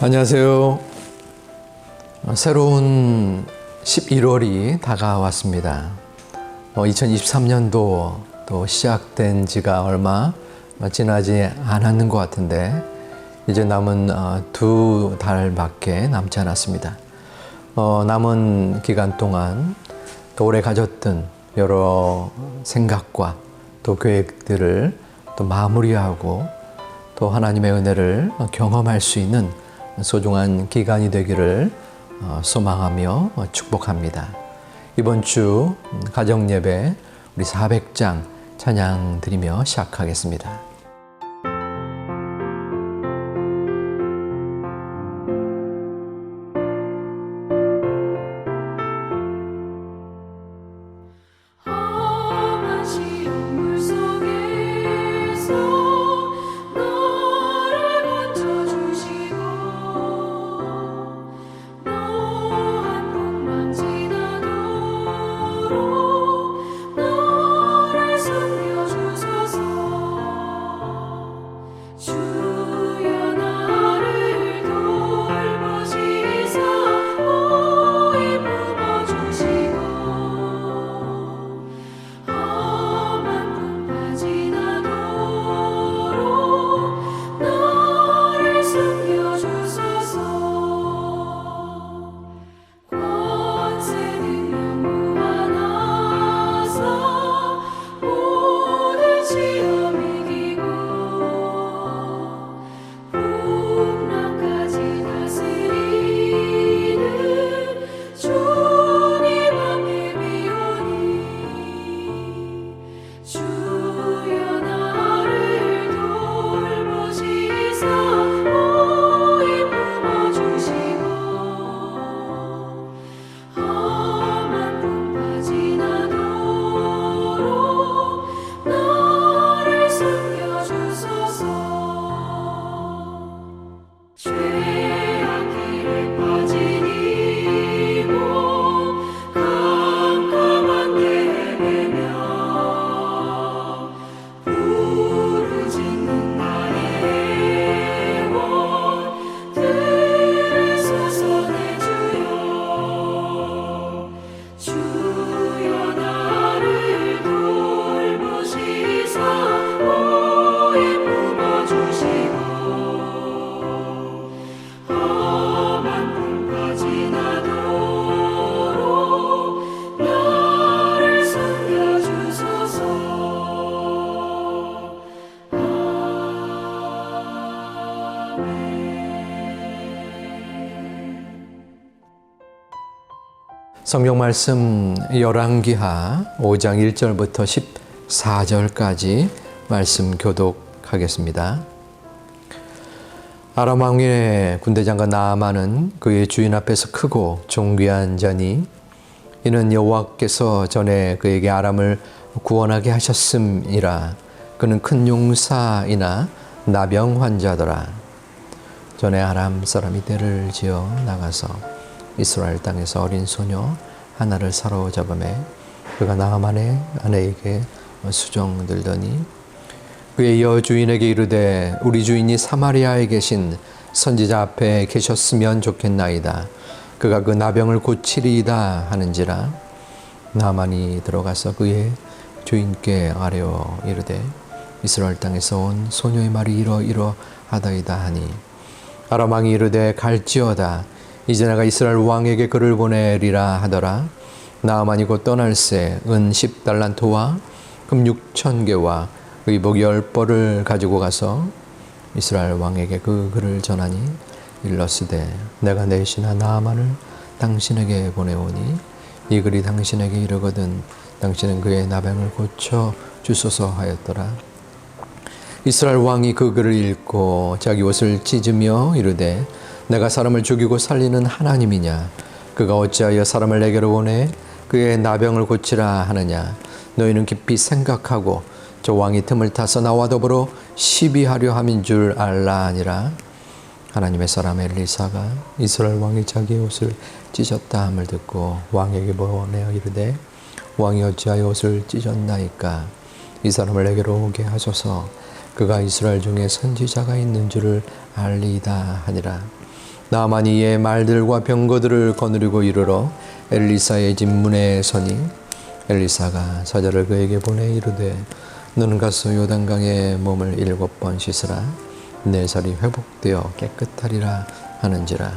안녕하세요. 어, 새로운 11월이 다가왔습니다. 2023년도 또 시작된 지가 얼마 지나지 않았는 것 같은데 이제 남은 어, 두 달밖에 남지 않았습니다. 어, 남은 기간 동안 또 오래 가졌던 여러 생각과 또 계획들을 또 마무리하고 또 하나님의 은혜를 경험할 수 있는 소중한 기간이 되기를 어, 소망하며 축복합니다. 이번 주 가정 예배 우리 400장 찬양 드리며 시작하겠습니다. 성경 말씀 열왕기하 5장 1절부터 14절까지 말씀 교독하겠습니다. 아람 왕의 군대 장관 나아만은 그의 주인 앞에서 크고 존귀한 자니 이는 여호와께서 전에 그에게 아람을 구원하게 하셨음이라 그는 큰 용사이나 나병 환자더라 전에 아람 사람이 때를 지어 나가서 이스라엘 땅에서 어린 소녀 하나를 사로잡음에 그가 나아만의 아내에게 수정들더니 그의 여주인에게 이르되 우리 주인이 사마리아에 계신 선지자 앞에 계셨으면 좋겠나이다. 그가 그 나병을 고치리이다 하는지라 나만이 들어가서 그의 주인께 아뢰어 이르되 이스라엘 땅에서 온 소녀의 말이 이러 이러 하다이다 하니 아람 왕이 이르되 갈지어다 이제 내가 이스라엘 왕에게 그를 보내리라 하더라. 나아만이 곧 떠날새 은 10달란트와 금 6천 개와 의복 열 벌을 가지고 가서 이스라엘 왕에게 그 글을 전하니 일러스되 내가 내시나 나아만을 당신에게 보내오니 이 글이 당신에게 이르거든 당신은 그의 나병을 고쳐 주소서 하였더라. 이스라엘 왕이 그 글을 읽고 자기 옷을 찢으며 이르되 내가 사람을 죽이고 살리는 하나님이냐? 그가 어찌하여 사람을 내게로 보내? 그의 나병을 고치라 하느냐? 너희는 깊이 생각하고 저 왕이 틈을 타서 나와 더불어 시비하려 함인 줄 알라 아니라. 하나님의 사람 엘리사가 이스라엘 왕이 자기의 옷을 찢었다 함을 듣고 왕에게 보내어 이르되 왕이 어찌하여 옷을 찢었나이까? 이 사람을 내게로 오게 하소서. 그가 이스라엘 중에 선지자가 있는 줄을 알리이다 하니라 나만이 이의 말들과 병거들을 거느리고 이르러 엘리사의 집 문에 서니 엘리사가 사자를 그에게 보내 이르되 너는 가서 요단강에 몸을 일곱 번 씻으라. 내 살이 회복되어 깨끗하리라 하는지라.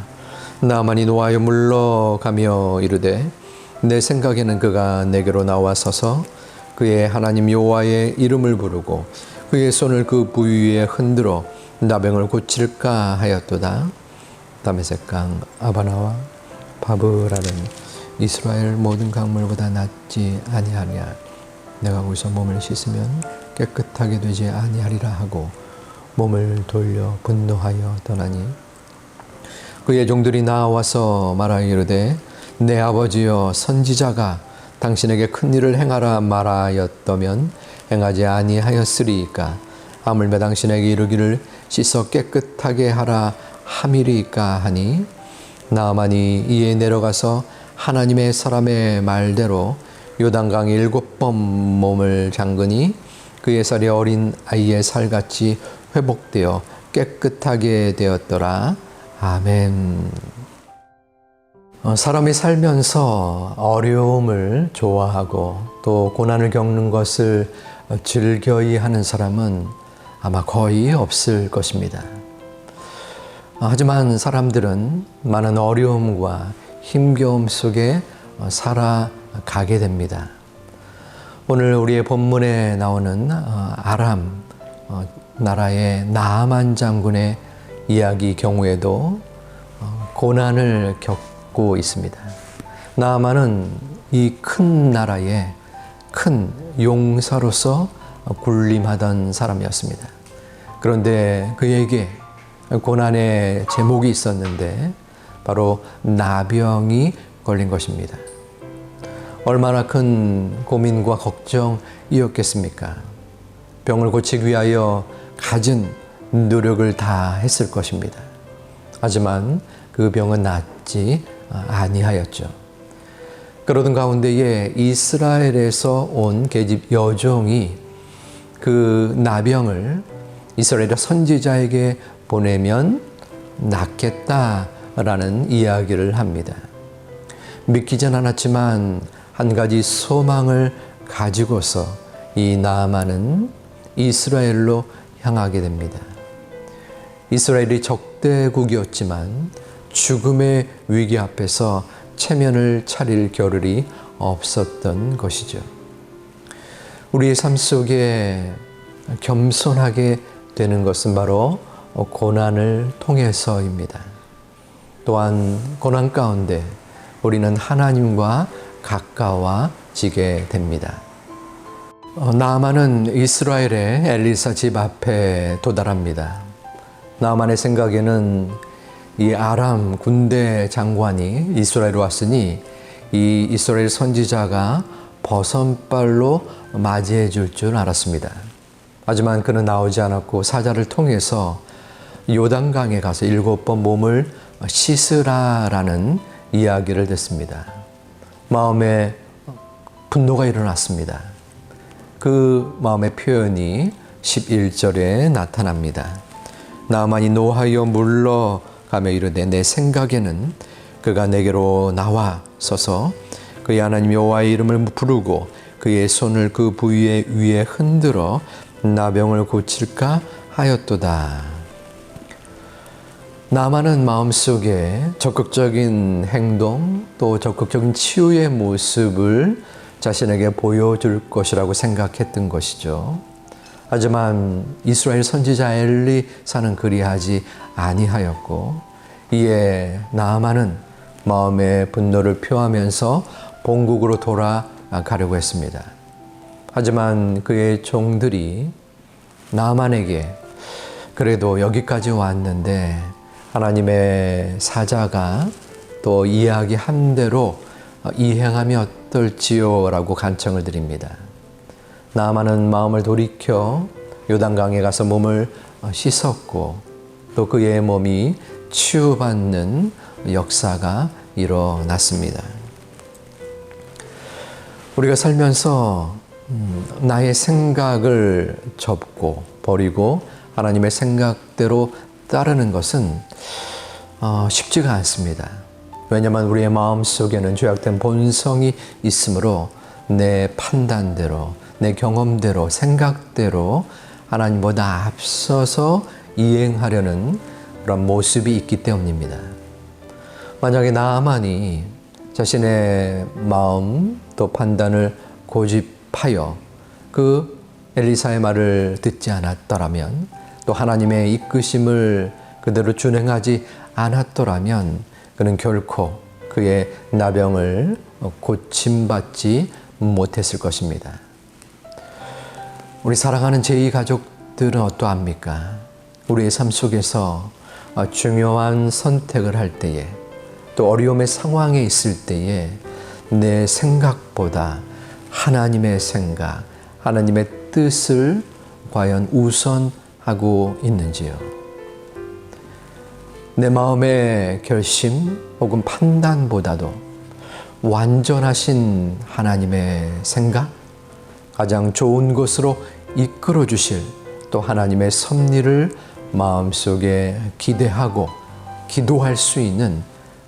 나만이 노하여 물러가며 이르되 내 생각에는 그가 내게로 나와 서서 그의 하나님 여호와의 이름을 부르고 그의 손을 그 부위에 흔들어 나병을 고칠까 하였도다 다메섹 강 아바나와 바브라는 이스라엘 모든 강물보다 낫지 아니하냐 내가 거기서 몸을 씻으면 깨끗하게 되지 아니하리라 하고 몸을 돌려 분노하여 떠나니 그의 종들이 나와서 말하기로되 내 아버지여 선지자가 당신에게 큰 일을 행하라 말하였더면 행하지 아니하였으리이까? 하물며 당신에게 이르기를 씻어 깨끗하게 하라 함이리이까 하니 나만이 이에 내려가서 하나님의 사람의 말대로 요단강 일곱 번 몸을 잠그니 그의 살이 어린 아이의 살같이 회복되어 깨끗하게 되었더라. 아멘. 어, 사람이 살면서 어려움을 좋아하고 또 고난을 겪는 것을 즐겨이 하는 사람은 아마 거의 없을 것입니다. 어, 하지만 사람들은 많은 어려움과 힘겨움 속에 어, 살아가게 됩니다. 오늘 우리의 본문에 나오는 어, 아람 어, 나라의 나아만 장군의 이야기 경우에도 어, 고난을 겪고 있습니다. 나아만은 이 큰 나라의 큰 용사로서 군림하던 사람이었습니다. 그런데 그에게 고난의 제목이 있었는데 바로 나병이 걸린 것입니다. 얼마나 큰 고민과 걱정이었겠습니까? 병을 고치기 위하여 갖은 노력을 다 했을 것입니다. 하지만 그 병은 낫지 아니하였죠. 그러던 가운데에 이스라엘에서 온 계집 여종이 그 나병을 이스라엘의 선지자에게 보내면 낫겠다라는 이야기를 합니다. 믿기진 않았지만 한 가지 소망을 가지고서 이 나아만은 이스라엘로 향하게 됩니다. 이스라엘이 적대국이었지만 죽음의 위기 앞에서 체면을 차릴 겨를이 없었던 것이죠. 우리의 삶 속에 겸손하게 되는 것은 바로 고난을 통해서입니다. 또한 고난 가운데 우리는 하나님과 가까워지게 됩니다. 어, 나아만은 이스라엘의 엘리사 집 앞에 도달합니다. 나아만의 생각에는 이 아람 군대 장관이 이스라엘에 왔으니 이 이스라엘 선지자가 버선발로 맞이해 줄 줄 알았습니다. 하지만 그는 나오지 않았고 사자를 통해서 요단강에 가서 일곱 번 몸을 씻으라라는 이야기를 듣습니다. 마음에 분노가 일어났습니다. 그 마음의 표현이 11절에 나타납니다. 나만이 노하여 물러가며 이르되 내 생각에는 그가 내게로 나와 서서 그의 하나님 여호와의 이름을 부르고 그의 손을 그 부위에 위에 흔들어 나병을 고칠까 하였도다. 나만은 마음속에 적극적인 행동 또 적극적인 치유의 모습을 자신에게 보여줄 것이라고 생각했던 것이죠. 하지만 이스라엘 선지자 엘리 사는 그리하지 아니하였고 이에 나아만은 마음의 분노를 표하면서 본국으로 돌아가려고 했습니다. 하지만 그의 종들이 나아만에게 그래도 여기까지 왔는데 하나님의 사자가 또 이야기한 대로 이행하면 어떨지요라고 간청을 드립니다. 나아만은 마음을 돌이켜 요단강에 가서 몸을 씻었고 또 그의 몸이 치유받는 역사가 일어났습니다. 우리가 살면서 음, 나의 생각을 접고 버리고 하나님의 생각대로 따르는 것은 어, 쉽지가 않습니다. 왜냐하면 우리의 마음 속에는 죄악된 본성이 있으므로 내 판단대로, 내 경험대로, 생각대로 하나님보다 앞서서 이행하려는 그런 모습이 있기 때문입니다. 만약에 나만이 자신의 마음 또 판단을 고집하여 그 엘리사의 말을 듣지 않았더라면 또 하나님의 이끄심을 그대로 준행하지 않았더라면 그는 결코 그의 나병을 고침받지 못했을 것입니다. 우리 사랑하는 제2 가족들은 어떠합니까? 우리의 삶 속에서 중요한 선택을 할 때에 또 어려움의 상황에 있을 때에 내 생각보다 하나님의 생각, 하나님의 뜻을 과연 우선 하고 있는지요? 내 마음의 결심 혹은 판단보다도 완전하신 하나님의 생각, 가장 좋은 것으로 이끌어 주실 또 하나님의 섭리를 마음속에 기대하고 기도할 수 있는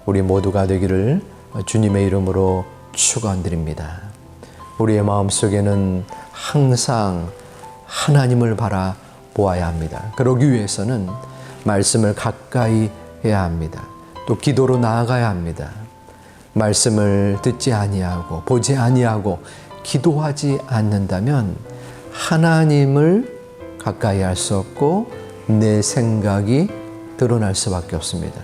우리 모두가 되기를 주님의 이름으로 축원드립니다. 우리의 마음속에는 항상 하나님을 바라 보아야 합니다. 그러기 위해서는 말씀을 가까이 해야 합니다. 또 기도로 나아가야 합니다. 말씀을 듣지 아니하고 보지 아니하고 기도하지 않는다면 하나님을 가까이 할 수 없고 내 생각이 드러날 수밖에 없습니다.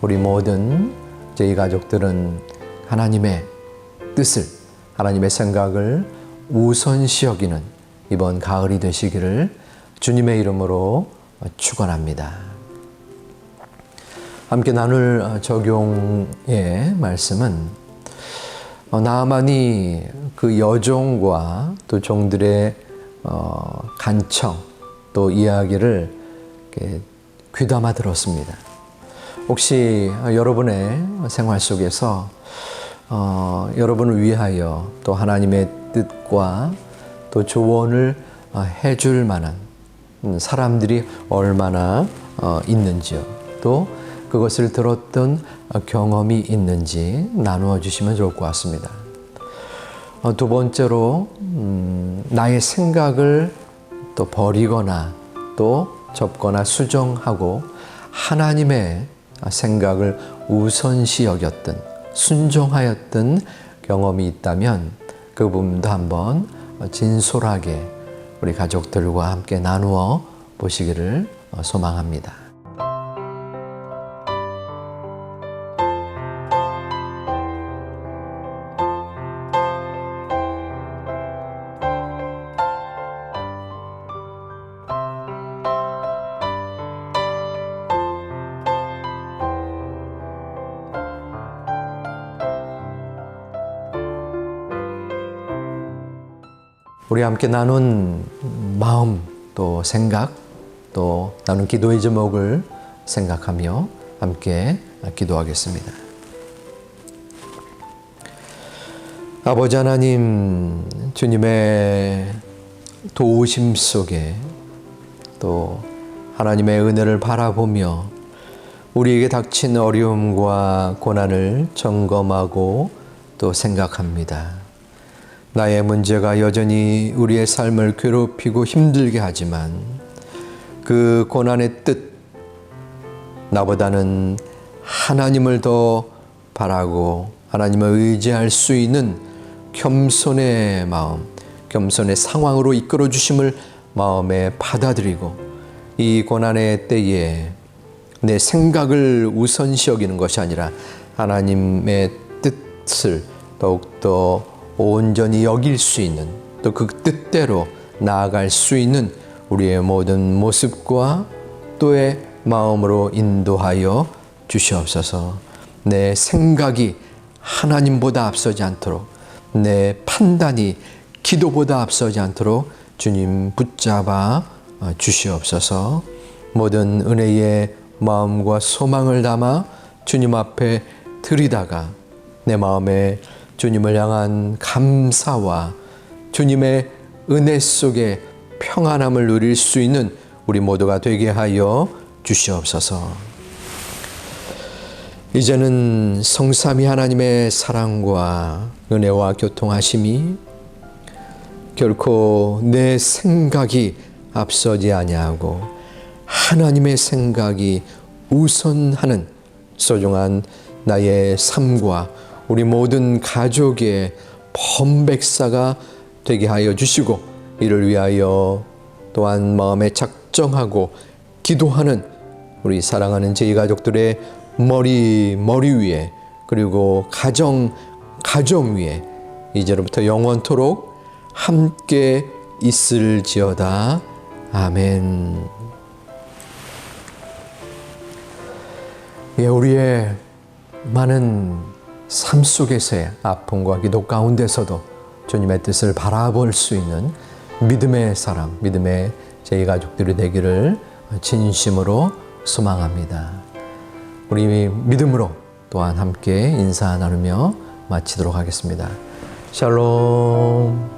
우리 모든 저희 가족들은 하나님의 뜻을 하나님의 생각을 우선시 여기는 이번 가을이 되시기를 주님의 이름으로 축원합니다. 함께 나눌 적용의 말씀은 어, 나만이 그 여종과 또 종들의 어, 간청 또 이야기를 귀담아 들었습니다. 혹시 여러분의 생활 속에서 어, 여러분을 위하여 또 하나님의 뜻과 또 조언을 어, 해줄 만한 사람들이 얼마나 어, 있는지요. 또 그것을 들었던 경험이 있는지 나누어 주시면 좋을 것 같습니다. 어, 두 번째로 음, 나의 생각을 또 버리거나 또 접거나 수정하고 하나님의 생각을 우선시 여겼던 순종하였던 경험이 있다면 그 부분도 한번 진솔하게 우리 가족들과 함께 나누어 보시기를 소망합니다. 우리 함께 나눈 마음 또 생각 또 나눈 기도의 제목을 생각하며 함께 기도하겠습니다. 아버지 하나님 주님의 도우심 속에 또 하나님의 은혜를 바라보며 우리에게 닥친 어려움과 고난을 점검하고 또 생각합니다. 나의 문제가 여전히 우리의 삶을 괴롭히고 힘들게 하지만 그 고난의 뜻, 나보다는 하나님을 더 바라고 하나님을 의지할 수 있는 겸손의 마음, 겸손의 상황으로 이끌어 주심을 마음에 받아들이고 이 고난의 때에 내 생각을 우선시 여기는 것이 아니라 하나님의 뜻을 더욱더 온전히 여길 수 있는 또 그 뜻대로 나아갈 수 있는 우리의 모든 모습과 또의 마음으로 인도하여 주시옵소서. 내 생각이 하나님보다 앞서지 않도록 내 판단이 기도보다 앞서지 않도록 주님 붙잡아 주시옵소서. 모든 은혜의 마음과 소망을 담아 주님 앞에 드리다가 내 마음에 주님을 향한 감사와 주님의 은혜 속에 평안함을 누릴 수 있는 우리 모두가 되게 하여 주시옵소서. 이제는 성삼위 하나님의 사랑과 은혜와 교통하심이 결코 내 생각이 앞서지 아니하고 하나님의 생각이 우선하는 소중한 나의 삶과 우리 모든 가족의 범백사가 되게 하여 주시고 이를 위하여 또한 마음에 작정하고 기도하는 우리 사랑하는 제 가족들의 머리 머리 위에 그리고 가정 가정 위에 이제로부터 영원토록 함께 있을지어다 아멘. 예, 우리의 많은 삶 속에서의 아픔과 기도 가운데서도 주님의 뜻을 바라볼 수 있는 믿음의 사람, 믿음의 제 가족들이 되기를 진심으로 소망합니다. 우리 믿음으로 또한 함께 인사 나누며 마치도록 하겠습니다. 샬롬.